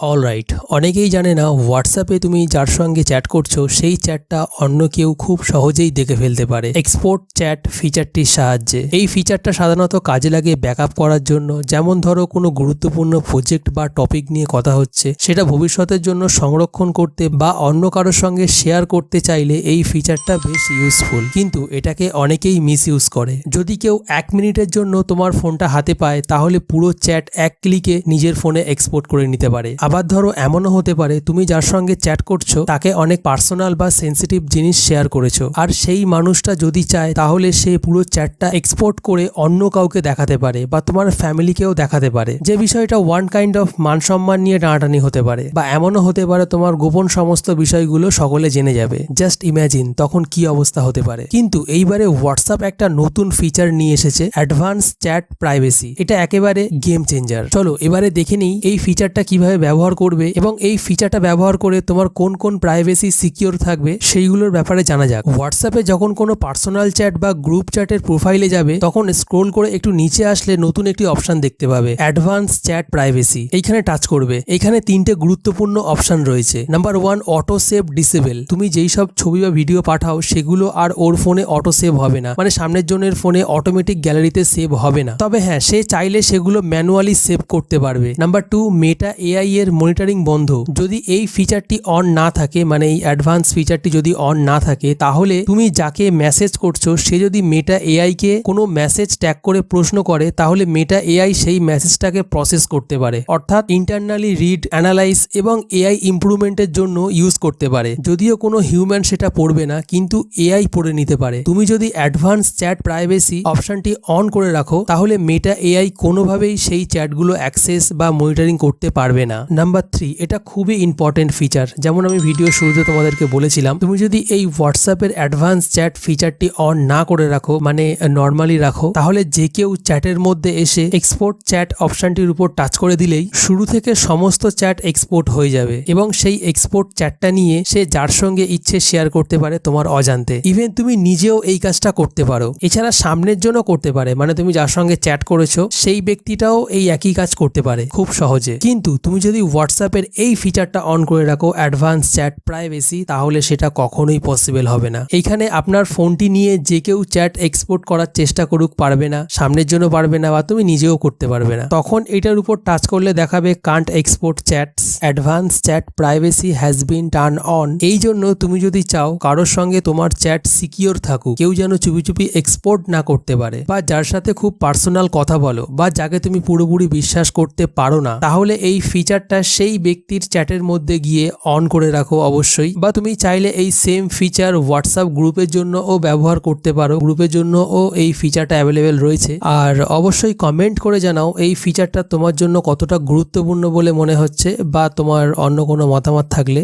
Alright অনেকেই জানে না হোয়াটসঅ্যাপে তুমি যার সঙ্গে চ্যাট করছ, সেই চ্যাটটা অন্য কেউ খুব সহজেই দেখে ফেলতে পারে। এক্সপোর্ট চ্যাট ফিচারটির সাহায্যে। এই ফিচারটা সাধারণত কাজে লাগে ব্যাকআপ করার জন্য। যেমন ধরো, কোনো গুরুত্বপূর্ণ প্রজেক্ট বা টপিক নিয়ে কথা হচ্ছে, সেটা ভবিষ্যতের জন্য সংরক্ষণ করতে বা অন্য কারোর সঙ্গে শেয়ার করতে চাইলে এই ফিচারটা বেশ ইউজফুল কিন্তু এটাকে অনেকেই মিস ইউজ করে। যদি কেউ এক মিনিটের জন্য তোমার ফোনটা হাতে পায়, তাহলে পুরো চ্যাট এক ক্লিকে নিজের ফোনে এক্সপোর্ট করে নিতে পারে। আবার ধরো এমনও হতে পারে, তুমি যার সঙ্গে চ্যাট করছ, তাকে অনেক পার্সোনাল বা সেন্সিটিভ জিনিস শেয়ার করেছ। আর সেই মানুষটা যদি চায়, তাহলে সে পুরো চ্যাটটা এক্সপোর্ট করে অন্য কাউকে দেখাতে পারে বা তোমার ফ্যামিলিকেও দেখাতে পারে। যে বিষয়টা ওয়ান কাইন্ড অফ মান সম্মান নিয়ে টানাটানি হতে পারে, বা এমনও হতে পারে তোমার গোপন সমস্ত বিষয়গুলো সকলে জেনে যাবে। জাস্ট ইম্যাজিন তখন কি অবস্থা হতে পারে। কিন্তু এইবারে হোয়াটসঅ্যাপ একটা নতুন ফিচার নিয়ে এসেছে অ্যাডভান্স চ্যাট প্রাইভেসি এটা একেবারে গেম চেঞ্জার চলো, এবারে দেখে নিই এই ফিচারটা কীভাবে ব্যবহার করবে এবং এই ফিচারটা ব্যবহার করে তোমার কোন কোন প্রাইভেসি সিকিওর থাকবে সেইগুলোর ব্যাপারে জানা যাক। হোয়াটসঅ্যাপে যখন কোনো পার্সোনাল চ্যাট বা গ্রুপ চ্যাটের প্রোফাইলে যাবে, তখন স্ক্রোল করে একটু নিচে আসলে নতুন একটি অপশন দেখতে পাবে অ্যাডভান্স চ্যাট প্রাইভেসি এইখানে টাচ করবে। এখানে তিনটে গুরুত্বপূর্ণ অপশন রয়েছে। Number one auto save disable তুমি যেই সব ছবি বা ভিডিও পাঠাও, সেগুলো আর ওর ফোনে অটো সেভ হবে না। মানে সামনের জনের ফোনে অটোমেটিক গ্যালারিতে সেভ হবে না। তবে হ্যাঁ সে চাইলে সেগুলো ম্যানুয়ালি সেভ করতে পারবে। নাম্বার টু মেটা এআই এর মনিটরিং বন্ধ। যদি এই ফিচারটি অন না থাকে মানে এই অ্যাডভান্স ফিচারটি যদি অন না থাকে, তাহলে তুমি যাকে মেসেজ করছ, সে যদি মেটা এআই কে কোনো মেসেজ ট্যাগ করে প্রশ্ন করে, তাহলে মেটা এআই সেই মেসেজটাকে প্রসেস করতে পারে। অর্থাৎ ইন্টারনালি রিড অ্যানালাইজ এবং এআই ইমপ্রুভমেন্টের জন্য ইউজ করতে পারে। যদিও কোনো হিউম্যান সেটা পড়বে না, কিন্তু এআই পড়ে নিতে পারে। তুমি যদি অ্যাডভান্স চ্যাট প্রাইভেসি অপশনটি অন করে রাখো, তাহলে মেটা এআই কোনোভাবেই সেই চ্যাটগুলো অ্যাক্সেস বা মনিটরিং করতে পারবে না। নাম্বার থ্রি এটা খুবই ইম্পর্টেন্ট ফিচার যেমন আমি ভিডিও শুরুতে তোমাদেরকে বলেছিলাম, তুমি যদি এই হোয়াটসঅ্যাপের অ্যাডভান্স চ্যাট ফিচারটি অন না করে রাখো মানে নর্মালি রাখো, তাহলে যে কেউ চ্যাটের মধ্যে এসে এক্সপোর্ট চ্যাট অপশনটির উপর টাচ করে দিলেই শুরু থেকে সমস্ত চ্যাট এক্সপোর্ট হয়ে যাবে এবং সেই এক্সপোর্ট চ্যাটটা নিয়ে সে যার সঙ্গে ইচ্ছে শেয়ার করতে পারে তোমার অজান্তে। ইভেন তুমি নিজেও এই কাজটা করতে পারো। এছাড়া সামনের জন্য করতে পারে মানে তুমি যার সঙ্গে চ্যাট করেছ, সেই ব্যক্তিটাও এই একই কাজ করতে পারে, খুব সহজে। কিন্তু তুমি যদি হোয়াটসঅ্যাপের এই ফিচারটা অন করে রাখো অ্যাডভান্স চ্যাট প্রাইভেসি তাহলে সেটা কখনোই পসিবল হবে না। এইখানে আপনার ফোনটি নিয়ে যে কেউ চ্যাট এক্সপোর্ট করার চেষ্টা করুক, পারবে না, সামনের জন্য পারবে না বা তুমি নিজেও করতে পারবে না। তখন এটার উপর টাচ করলে দেখাবে can't export chats advance chat privacy has been turn on এই জন্য তুমি যদি চাও, কারোর সঙ্গে তোমার চ্যাট সিকিওর থাকুক, কেউ যেন চুপি চুপি এক্সপোর্ট না করতে পারে, বা যার সাথে খুব পার্সোনাল কথা বলো, বা যাকে তুমি পুরোপুরি বিশ্বাস করতে পারো না, তাহলে এই ফিচারটা সেই ব্যক্তির চ্যাটের মধ্যে গিয়ে অন করে রাখো অবশ্যই। বা তুমি চাইলে এই সেম ফিচার হোয়াটসঅ্যাপ গ্রুপের জন্য ও ব্যবহার করতে পারো। গ্রুপের জন্য ও এই ফিচারটা অ্যাভেলেবেল রয়েছে। আর অবশ্যই কমেন্ট করে জানাও এই ফিচারটা তোমার জন্য কতটা গুরুত্বপূর্ণ বলে মনে হচ্ছে বা তোমার অন্য কোনো মতামত থাকলে।